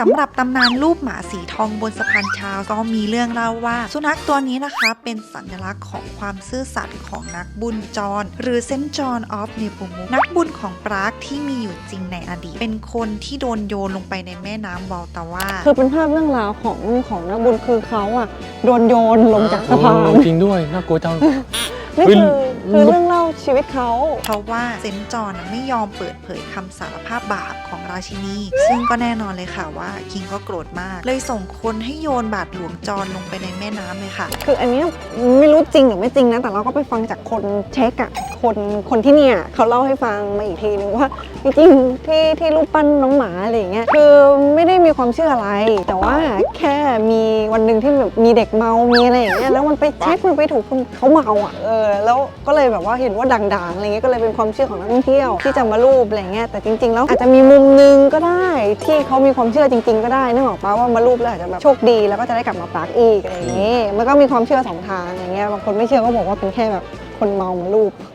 สำหรับตำนานรูปหมาสีทองบนสะพานชาวก็มีเรื่องเล่าว่า สุนัขตัวนี้นะคะเป็นสัญลักษณ์ของความซื่อสัตย์ของนักบุญจร หรือเซนจอนออฟเนปูมุกนักบุญของปรากที่มีอยู่จริงในอดีต เป็นคนที่โดนโยนลงไปในแม่น้ำวอลตาว่าคือเป็นภาพเรื่องราวของของนักบุญคือเขาอะโดนโยนลงจากสะพานโอ้จริงด้วยน่ากลัวจังนี่คือ คือเรื่องเล่าชีวิตเขา เพราะว่าเซนจอนน่ะไม่ยอมเปิดเผยคำสารภาพบาปของราชินี ซึ่งก็แน่นอนเลยค่ะว่าคิงก็โกรธมาก เลยส่งคนให้โยนบาทหลวงจอนลงไปในแม่น้ำเลยค่ะ คืออันเนี้ยไม่รู้จริงหรือไม่จริงนะ แต่เราก็ไปฟังจากคนเช็คอะคนคนที่เนี่ยเขาเล่าให้ฟังมาอีกทีนึงว่าจริงๆที่ที่รูปปั้นน้องหมาอะไรอย่างเงี้ยคือไม่ได้มี ความเชื่ออะไร แต่ว่าแค่มีวันหนึ่งที่แบบมีเด็กเมา มีอะไรอย่างเงี้ย แล้วมันไปเช็คมันไปถูกเขาเมาอะ เออ แล้วก็เลยแบบว่าเห็นว่าด่างๆ อะไรเงี้ย ก็เลยเป็นความเชื่อของนักท่องเที่ยวที่จะมารูปอะไรเงี้ย แต่จริงๆ แล้วอาจจะมีมุมนึงก็ได้ ที่เขามีความเชื่อจริง ๆ ก็ได้นึกออกปะว่ามารูปแล้วอาจจะแบบโชคดี แล้วก็จะได้กลับมาปาร์กอีกอะไรอย่างเงี้ยมันก็มีความเชื่อสองทางอย่างเงี้ย บางคนไม่เชื่อก็บอกว่าเป็นแค่แบบคนเมามารูป